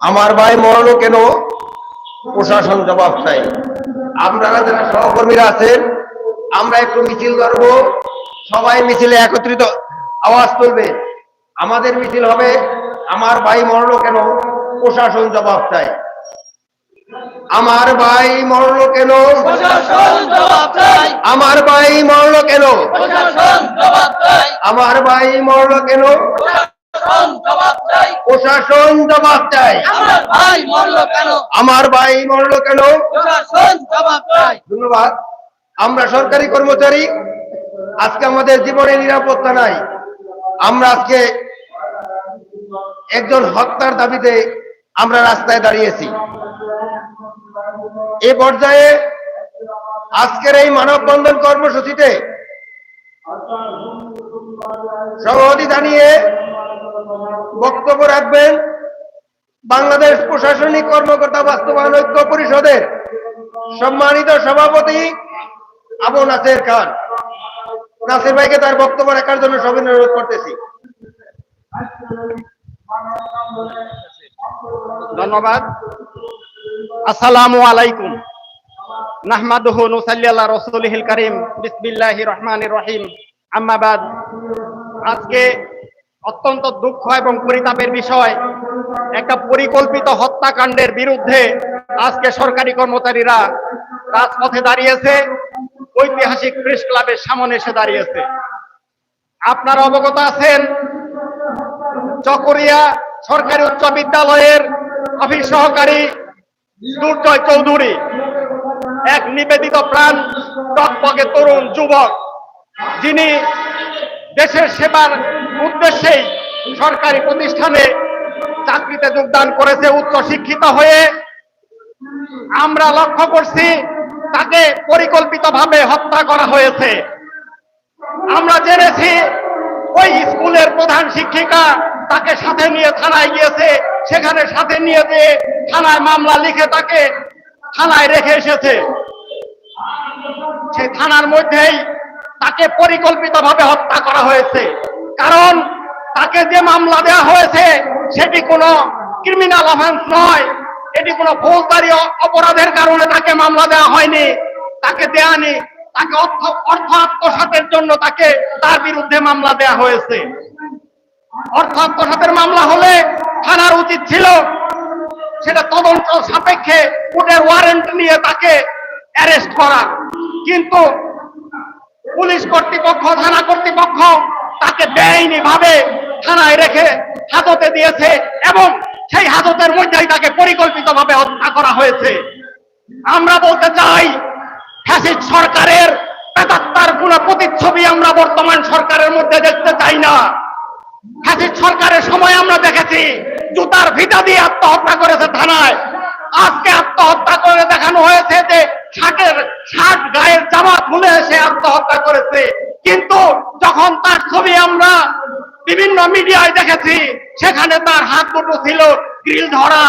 আমার ভাই মরলো কেন? প্রশাসন জবাব চাই। আপনারা যারা সহকর্মীরা আছেন, আমরা একটু মিছিল করব সবাই মিছিলে একত্রিত আওয়াজ তুলবে। আমাদের মিছিল হবে, আমার ভাই মরলো কেন? প্রশাসন জবাব চাই। আমার ভাই মরল কেন? আমার ভাই মরল কেন? আমার ভাই মরল কেন? প্রশাসন জবাব চাই। আমার ভাই মরল কেন? ধন্যবাদ। আমরা সরকারি কর্মচারী আজকে আমাদের জীবনে নিরাপত্তা নাই। আমরা আজকে একজন হত্যার দাবিতে আমরা রাস্তায় দাঁড়িয়েছি। এ পর্যায়ে আজকের এই মানববন্ধন কর্মসূচিতে সভাপতি জানিয়ে বক্তব্য রাখবেন বাংলাদেশ প্রশাসনিক কর্মকর্তা বাস্তবায়ন ঐক্য পরিষদের সম্মানিত সভাপতি আবু নাসের খান। নাসির ভাইকে তার বক্তব্য রাখার জন্য সবিনয় অনুরোধ করতেছি। ধন্যবাদ। আসসালামু আলাইকুম নাহমাদুহু নুসাল্লি আলা রাসূলিহিল কারীম। বিসমিল্লাহির রহমানির রহিম। আম্মা বাদ। আজকে অত্যন্ত দুঃখ এবং পরিতাপের বিষয়, একটা পরিকল্পিত হত্যাকাণ্ডের বিরুদ্ধে আজকে সরকারি কর্মচারীরা রাজপথে দাঁড়িয়েছে, ঐতিহাসিক প্রেস ক্লাবের সামনে এসে দাঁড়িয়েছে। আপনারা অবগত আছেন, চকরিয়া সরকারি উচ্চ বিদ্যালয়ের অফিস সহকারী দুর্জয় চৌধুরী, এক নিবেদিত প্রাণ টকপকে তরুণ যুবক, যিনি দেশের সেবার উদ্দেশ্যেই সরকারি প্রতিষ্ঠানে চাকরিতে যোগদান করেছে, উচ্চ শিক্ষিত হয়ে আমরা লক্ষ্য করছি তাকে পরিকল্পিতভাবে হত্যা করা হয়েছে। আমরা জেনেছি ওই স্কুলের প্রধান শিক্ষিকা তাকে সাথে নিয়ে থানায় গিয়েছে, সেখানে সাথে নিয়ে যেয়ে থানায় মামলা লিখে তাকে থানায় রেখে এসেছে। সেই থানার মধ্যেই তাকে পরিকল্পিতভাবে হত্যা করা হয়েছে। কারণ তাকে যে মামলা দেওয়া হয়েছে, সেটি কোনো ক্রিমিনাল অফেন্স নয়। এটি কোনো ফৌজদারি অপরাধের কারণে তাকে মামলা দেওয়া হয়নি, তাকে দেয়ানি। তাকে অর্থ অর্থ আত্মসাতের জন্য তাকে তার বিরুদ্ধে মামলা দেওয়া হয়েছে। অর্থ আত্মসাতের মামলা হলে থানার উচিত ছিল সেটা তদন্ত সাপেক্ষে কোর্টের ওয়ারেন্ট নিয়ে তাকে অ্যারেস্ট করা। কিন্তু পুলিশ কর্তৃপক্ষ, থানা কর্তৃপক্ষ তাকে বেআইনি ভাবে থানায় রেখে হাজতে দিয়েছে এবং সেই হাজতের মধ্যেই তাকে পরিকল্পিতভাবে হত্যা করা হয়েছে। আমরা বলতে চাই, ফ্যাসিস্ট সরকারের প্রেতাত্মার কোন প্রতিচ্ছবি আমরা বর্তমান সরকারের মধ্যে দেখতে চাই না। ফ্যাসিস্ট সরকারের সময় আমরা দেখেছি, জুতার ভিটা দিয়ে আত্মহত্যা করেছে থানায়। আজকে আত্মহত্যা করে দেখানো হয়েছে যে শার্টের শার্ট গায়ের জামা খুলে এসে আত্মহত্যা করেছে। কিন্তু যখন তার ছবি আমরা বিভিন্ন মিডিয়ায় দেখেছি, সেখানে তার হাত দুটো ছিল গ্রিল ধরা,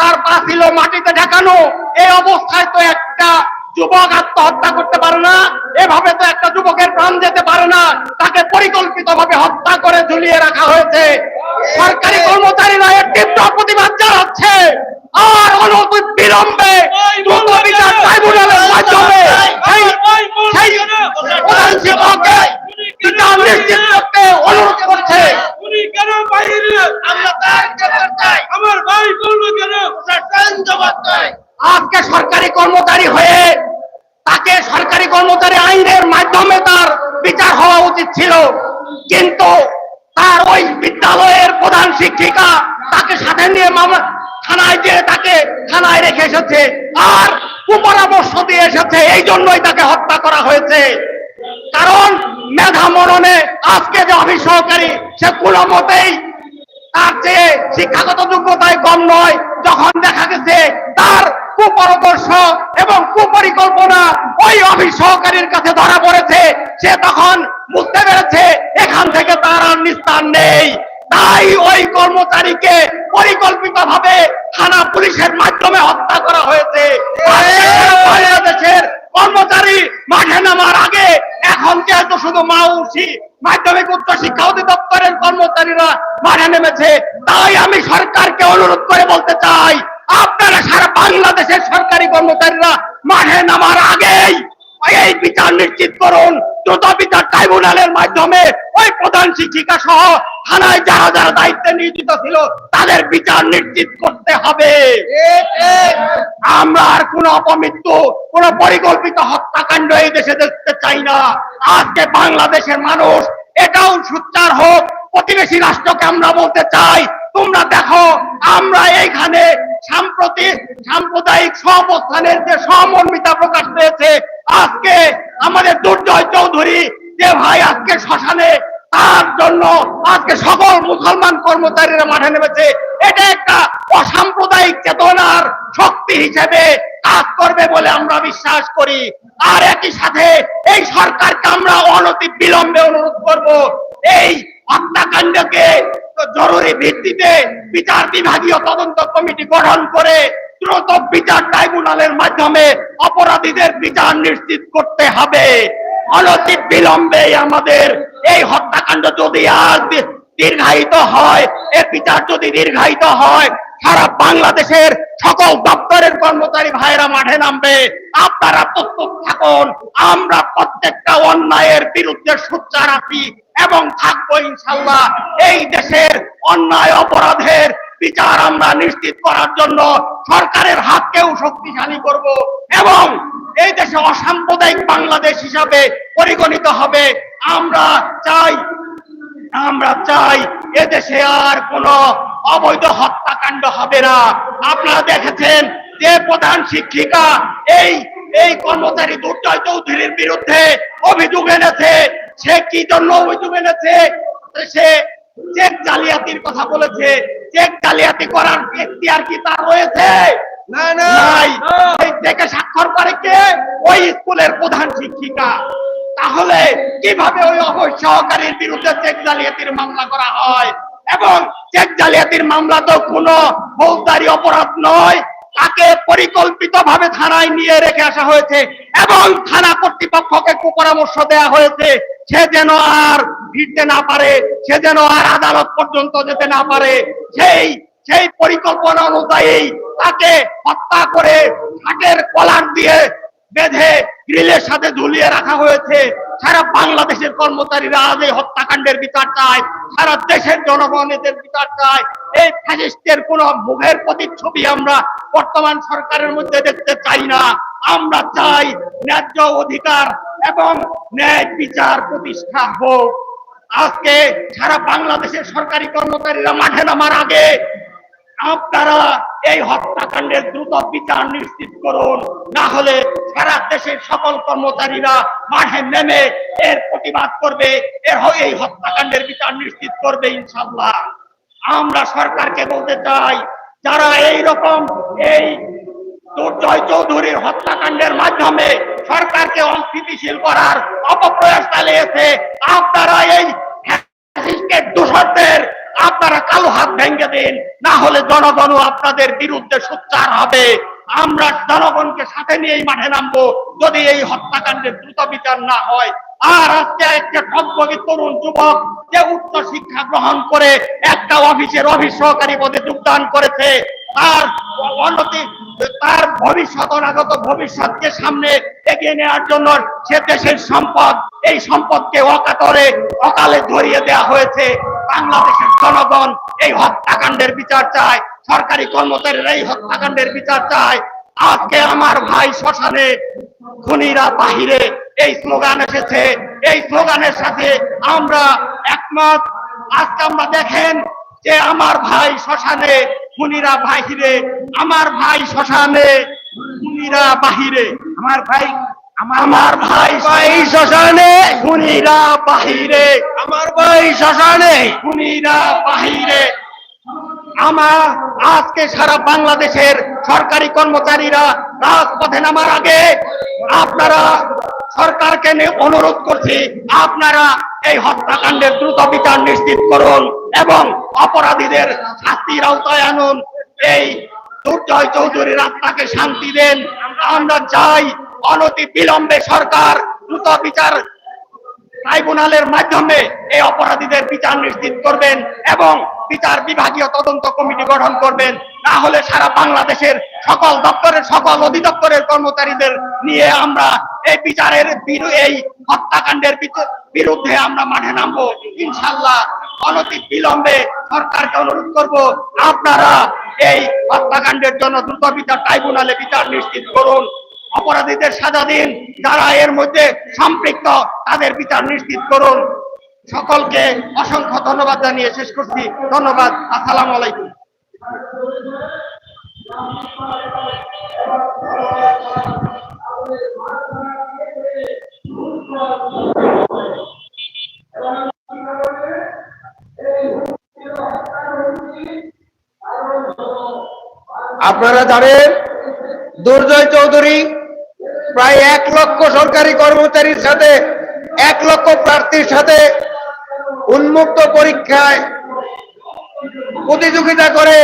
তার পা ছিল মাটিতে ঢাকানো। এই অবস্থায় তো একটা যুবক আত্মহত্যা করতে পারে না, এভাবে তো একটা যুবকের প্রাণ যেতে পারে না। তাকে পরিকল্পিতভাবে হত্যা করে ঝুলিয়ে রাখা হয়েছে সরকারি কর্মচারীরা এর তীব্র প্রতিবাদ জানাচ্ছে। আর বিলম্বে দ্রুত বিচার ট্রাইব্যুনালের মাধ্যমে সেই সেই প্রধান শিক্ষককে বিচার নিশ্চিত করতে অনুরোধ করছে। আজকে সরকারি কর্মচারী হয়ে তাকে সরকারি কর্মচারী আইনের মাধ্যমে তার বিচার হওয়া উচিত ছিল। কিন্তু তার ওই বিদ্যালয়ের প্রধান শিক্ষিকা তাকে সাথে নিয়ে মামলা থানায় যে তাকে থানায় রেখে এসেছে। আর কুপরামর্শ দিয়ে এসেছে, এই জন্যই তাকে হত্যা করা হয়েছে। কারণ মেধা মরণে আজকে যে অফিস সহকারী, সে কোনো মতেই তার চেয়ে শিক্ষাগত যোগ্যতায় কম নয়। যখন দেখা গেছে তার কুপরদর্শ এবং কুপরিকল্পনা ওই অফিস সহকারীর কাছে ধরা পড়েছে, সে তখন বুঝতে পেরেছে, এখান থেকে তার আর নিস্তার নেই। তাই ওই কর্মচারীকে পরিকল্পিত ভাবে থানা পুলিশের মাধ্যমে হত্যা করা হয়েছে। বাংলাদেশের কর্মচারী মাঠে নামার আগে এখন এখন যেহেতু শুধু মাউসি মাধ্যমিক উচ্চ শিক্ষা অধিদপ্তরের কর্মচারীরা মাঠে নেমেছে, তাই আমি সরকারকে অনুরোধ করে বলতে চাই, আপনারা সারা বাংলাদেশের সরকারি কর্মচারীরা মাঠে নামার আগেই এই বিচার নিশ্চিত করুন। দ্রুত বিচার ট্রাইব্যুনালের মাধ্যমে ওই প্রধান শিক্ষিকা সহ থানায় যারা যারা দায়িত্বে নিয়োজিত ছিল, তাদের বিচার নিশ্চিত করতে হবে। আমরা আর কোন অপমৃত্যু, কোন পরিকল্পিত হত্যাকাণ্ড এই দেশে দেখতে চাই না। আজকে বাংলাদেশের মানুষ এটাও সুচ্চার হোক। প্রতিবেশী রাষ্ট্রকে আমরা বলতে চাই, তোমরা দেখো, আমরা এইখানে সাম্প্রতিক সাম্প্রদায়িক সহাবস্থানের যে সমন্বিতা প্রকাশ পেয়েছে আজকে আমাদের দুর্জয় চৌধুরী যে ভাই আজকে শ্মশানে, তার জন্য আজকে সকল মুসলমান কর্মচারীরা মাঠে নেমেছে। এটা একটা অসাম্প্রদায়িক চেতনার শক্তি হিসেবে কাজ করবে বলে আমরা বিশ্বাস করি। আর একই সাথে এই সরকারকে আমরা অনতি বিলম্বে অনুরোধ করব। এই হত্যাকাণ্ডকে জরুরি ভিত্তিতে বিচার বিভাগীয় তদন্ত কমিটি গঠন করে দ্রুত বিচার ট্রাইব্যুনালের মাধ্যমে অপরাধীদের বিচার নিশ্চিত করতে হবে। অনতি বিলম্বে আমাদের এই হত্যাকাণ্ড যদি আর দীর্ঘায়িত হয় এর বিচার যদি দীর্ঘায়িত হয়, সারা বাংলাদেশের সকল দপ্তরের কর্মচারী ভাইরা মাঠে নামবে। আপনারা প্রস্তুত থাকুন, আমরা প্রত্যেকটা অন্যায়ের বিরুদ্ধে সোচ্চার আছি এবং থাকব ইনশাল্লাহ। এই দেশের অন্যায় অপরাধের বিচার আমরা নিশ্চিত করার জন্য সরকারের হাতকেও শক্তিশালী করব এবং এই দেশে অসাম্প্রদায়িক বাংলাদেশ হিসাবে পরিগণিত হবে। আমরা চাই আমরা চাই এদেশে আর কোন অবৈধ হত্যাকাণ্ড হবে না। আপনারা দেখেছেন যে প্রধান শিক্ষিকা এই এই কর্মচারী দুর্জয় চৌধুরীর বিরুদ্ধে অভিযোগ এনেছে। সে কি জন্য অভিযোগ এনেছে? সে চেক জালিয়াতির কথা বলেছে। চেক জালিয়াতি করার এখতিয়ার কি তার রয়েছে? না না। নাই। এই চেকে স্বাক্ষর করে কে? ওই স্কুলের প্রধান শিক্ষিকা। তাহলে কীভাবে ওই অবৈধ সহকারীর বিরুদ্ধে চেক জালিয়াতির মামলা করা হয়? এবং চেক জালিয়াতির মামলা তো কোনো ফৌজদারি অপরাধ নয় তাকে পরিকল্পিতভাবে থানায় নিয়ে রেখে আসা হয়েছে। এবং থানা কর্তৃপক্ষকে কুপরামর্শ দেওয়া হয়েছে, সে যেন আর ফিরতে না পারে, সে যেন আর আদালত পর্যন্ত যেতে না পারে, সেই সেই পরিকল্পনা অনুযায়ী তাকে হত্যা করে হাটের কলার দিয়ে বেঁধে গ্রিলের সাথে ঝুলিয়ে রাখা হয়েছে। সারা বাংলাদেশের কর্মচারীরা আজ এই হত্যাকাণ্ডের বিচার চায়, সারা দেশের জনগণের বিচার চায়। এই ফ্যাসিস্টের কোন মুখের প্রতিচ্ছবি আমরা বর্তমান সরকারের মধ্যে দেখতে চাই না। আমরা চাই ন্যায্য অধিকার এবং ন্যায় বিচার প্রতিষ্ঠা হোক। আজকে সারা বাংলাদেশের সরকারি কর্মচারীরা মাঠে নামার আগে আপনারা এই হত্যাকাণ্ডের দ্রুত বিচার নিশ্চিত করুন। না হলে সারা দেশের সকল কর্মচারীরা মাঠে নেমে এর প্রতিবাদ করবে, এর এই হত্যাকাণ্ডের বিচার নিশ্চিত করবে ইনশাল্লাহ আমরা সরকারকে বলতে চাই, যারা এই রকম এই দুর্জয় চৌধুরীর হত্যাকাণ্ডের মাধ্যমে সরকারকে অস্থিতিশীল করার অপপ্রয়াস চালিয়েছে। আপনারা এই দোষরদের, আপনারা কালো হাত ভেঙে দিন, না হলে জনগণও আপনাদের বিরুদ্ধে সোচ্চার হবে। আমরা জনগণকে সাথে নিয়েই মাঠে নামবো, যদি এই হত্যাকাণ্ডের দ্রুত বিচার না হয়। আর আজকে একটা সম্ভবী তরুণ যুবক, যে উচ্চ শিক্ষা গ্রহণ করে একটা অফিসের অফিস সহকারী পদে যোগদান করেছে তার অনতি, তার ভবিষ্যৎ, অনাগত ভবিষ্যৎকে সামনে এগিয়ে নেওয়ার জন্য সে দেশের সম্পদ, এই সম্পদকে অকাতরে অকালে ধরিয়ে দেওয়া হয়েছে। বাংলাদেশের জনগণ এই হত্যাকাণ্ডের বিচার চায়, সরকারি কর্মচারীরা এই হত্যাকাণ্ডের বিচার চায়। আজকে আমার ভাই শ্মশানে, খুনিরা বাহিরে, এই স্লোগান এসেছে। এই স্লোগানের সাথে আমরা একমত। আজকে আমরা দেখেন যে আমার ভাই শ্মশানে খুনিরা বাহিরে আমার ভাই শ্মশানে। খুনিরা বাহিরে আমার ভাই আমার ভাই ভাই শ্মশানে। খুনিরা বাহিরে আমার ভাই শ্মশানে। খুনিরা বাহিরে। আমার আজকে সারা বাংলাদেশের সরকারি কর্মচারীরা রাজপথে নামার আগে আপনারা সরকারকে নিয়ে অনুরোধ করছি আপনারা এই হত্যাকাণ্ডের দ্রুত বিচার নিশ্চিত করুন। এবং অপরাধীদের শাস্তির আওতায় আনুন। এই দুর্জয় চৌধুরীর আত্মাকে শান্তি দেন। আমরা চাই অনতি বিলম্বে সরকার দ্রুত বিচার ট্রাইব্যুনালের মাধ্যমে এই অপরাধীদের বিচার নিশ্চিত করবেন এবং বিচার বিভাগীয় তদন্ত কমিটি গঠন করবেন। না হলে সারা বাংলাদেশের সকল দপ্তরের, সকল অধিদপ্তরের কর্মচারীদের নিয়ে আমরা এই বিচারের এই হত্যাকাণ্ডের বিরুদ্ধে আমরা মাঠে নামবো। ইনশাল্লাহ অনতি বিলম্বে সরকারকে অনুরোধ করব, আপনারা এই হত্যাকাণ্ডের জন্য দ্রুত বিচার, ট্রাইব্যুনালে বিচার নিশ্চিত করুন। অপরাধীদের সাজা দিন, যারা এর মধ্যে সম্পৃক্ত, তাদের বিচার নিশ্চিত করুন। সকলকে অসংখ্য ধন্যবাদ জানিয়ে শেষ করছি। ধন্যবাদ। আসসালামু আলাইকুম। আপনারা জানেন, দুর্জয় চৌধুরী প্রায় এক লক্ষ সরকারি কর্মচারীর সাথে, এক লক্ষ প্রার্থীর সাথে উন্মুক্ত পরীক্ষায় প্রতিযোগিতা করে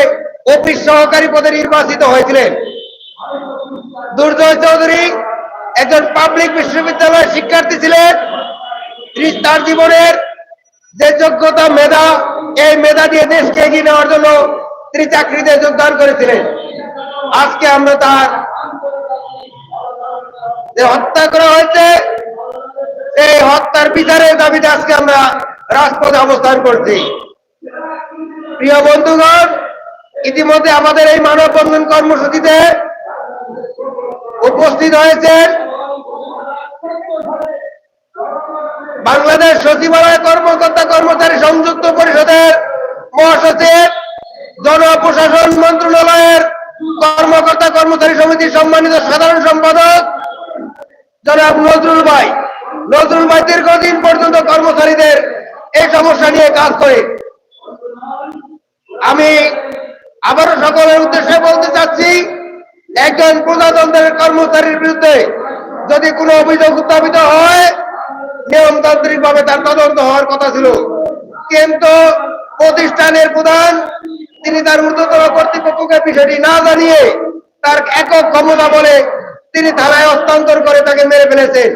অফিস সহকারী পদে নির্বাচিত হয়েছিলেন। দুর্জয় চৌধুরী একজন পাবলিক বিশ্ববিদ্যালয়ের শিক্ষার্থী ছিলেন। তিনি তার জীবনের যে যোগ্যতা মেধা, এই মেধা দিয়ে দেশকে এগিয়ে নেওয়ার জন্য তিনি চাকরিতে যোগদান করেছিলেন। আজকে আমরা তার যে হত্যা করা হয়েছে, এই হত্যার বিচারের দাবিতে আজকে আমরা রাজপথে অবস্থান করছি। প্রিয় বন্ধুগণ, ইতিমধ্যে আমাদের এই মানববন্ধন কর্মসূচিতে উপস্থিত হয়েছেন বাংলাদেশ সচিবালয় কর্মকর্তা কর্মচারী সংযুক্ত পরিষদের মহাসচিব, জনপ্রশাসন মন্ত্রণালয়ের কর্মকর্তা কর্মচারী সমিতির সম্মানিত সাধারণ সম্পাদক জনাব নজরুল ভাই নজরুল ভাই দীর্ঘদিন পর্যন্ত কর্মচারীদের এই সমস্যা নিয়ে কাজ করে। আমি আবারও সকলের উদ্দেশ্যে বলতে চাচ্ছি, একজন প্রজাতন্ত্রের কর্মচারীর বিরুদ্ধে যদি কোনো অভিযোগ উত্থাপিত হয় নিয়মতান্ত্রিক ভাবে তার তদন্ত হওয়ার কথা ছিল। কিন্তু প্রতিষ্ঠানের প্রধান, তিনি তার ঊর্ধ্বতন কর্তৃপক্ষকে বিষয়টি না জানিয়ে তার একক ক্ষমতা বলে তিনি থানায় হস্তান্তর করে তাকে মেরে ফেলেছেন।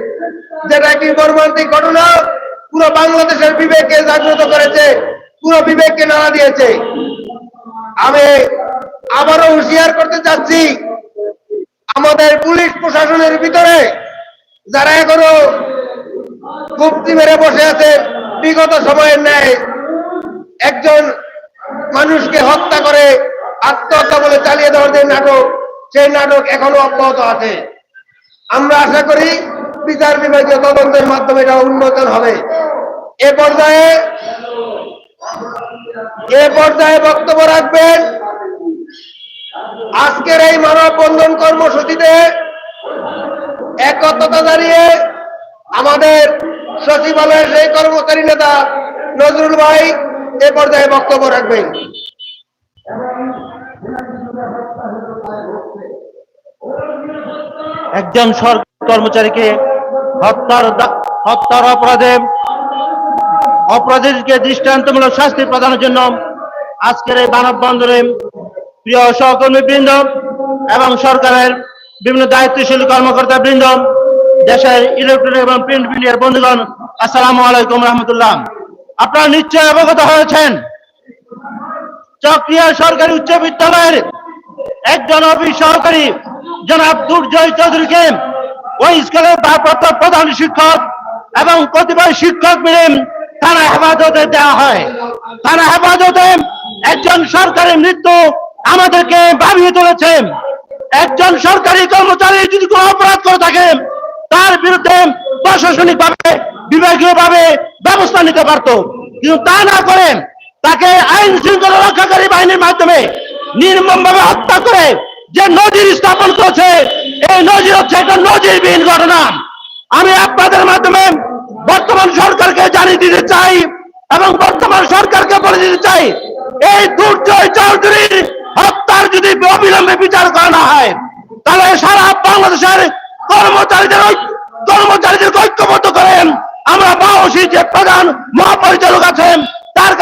যেটা একটি মর্মান্তিক ঘটনা? পুরো বাংলাদেশের বিবেককে জাগ্রত করেছে, পুরো বিবেককে নাড়া দিয়েছে। আমি আবারও হুঁশিয়ার করতে চাচ্ছি, আমাদের পুলিশ প্রশাসনের ভিতরে যারা এখনও গুপ্তি মেরে বসে আছে বিগত সময়ের ন্যায় একজন মানুষকে হত্যা করে আত্মহত্যা বলে চালিয়ে দেওয়ার যে নাটক সেই নাটক এখনও অব্যাহত আছে। আমরা আশা করি বিচার বিভাগীয় তদন্তের মাধ্যমে এটা উন্মোচন হবে। এ পর্যায়ে এ পর্যায়ে বক্তব্য রাখবেন, আজকের এই মানববন্ধন কর্মসূচিতে একত্রতা দাঁড়িয়ে আমাদের সচিবালয়ের সেই কর্মচারী নেতা নজরুল ভাই এ পর্যায়ে বক্তব্য রাখবেন। একজন সরকারি কর্মচারীকে হত্যার হত্যার অপরাধে, অপরাধীকে দৃষ্টান্তমূলক শাস্তি প্রদানের জন্য আজকের এই মানববন্ধনে প্রিয় সহকর্মী বৃন্দ এবং সরকারের বিভিন্ন দায়িত্বশীল কর্মকর্তা বৃন্দ দেশের ইলেকট্রনিক এবং প্রিন্ট মিডিয়ার বন্ধুগণ, আসসালামু আলাইকুম রহমতুল্লাহ। আপনারা নিশ্চয় অবগত হয়েছেন, চক্রিয়া সরকারি উচ্চ বিদ্যালয়ের একজন অফিস সহকারী জনাব দুর্জয় চৌধুরীকে ওই স্কুলের ভারপ্রাপ্ত প্রধান শিক্ষক এবং কতিপয় শিক্ষক মিলে থানা হেফাজতে দেওয়া হয়। থানা হেফাজতে একজন সরকারি মৃত্যু আমাদেরকে ভাবিয়ে তুলেছে। একজন সরকারি কর্মচারী যদি কোনো অপরাধ করে থাকে, তার বিরুদ্ধে প্রশাসনিক ভাবে বিভাগীয় ভাবে ব্যবস্থা নিতে পারত। কিন্তু তা না করে তাকে আইন শৃঙ্খলা রক্ষাকারী বাহিনীর মাধ্যমে নির্মম ভাবে হত্যা করে যে নজির স্থাপন করেছে, এই নজির হচ্ছে একটা নজিরবিহীন ঘটনা। আমি আপনাদের মাধ্যমে বর্তমান সরকারকে জানিয়ে দিতে চাই এবং বর্তমান সরকারকে বলে দিতে চাই, এই দুর্জয় চৌধুরীর হত্যার যদি অবিলম্বে বিচার করা না হয়, তাহলে সারা বাংলাদেশের কর্মচারীদের কর্মচারীদের ঐক্যবদ্ধ করেন। আমরা বাউসি যে প্রধান মহাপরিচালক আছেন, তার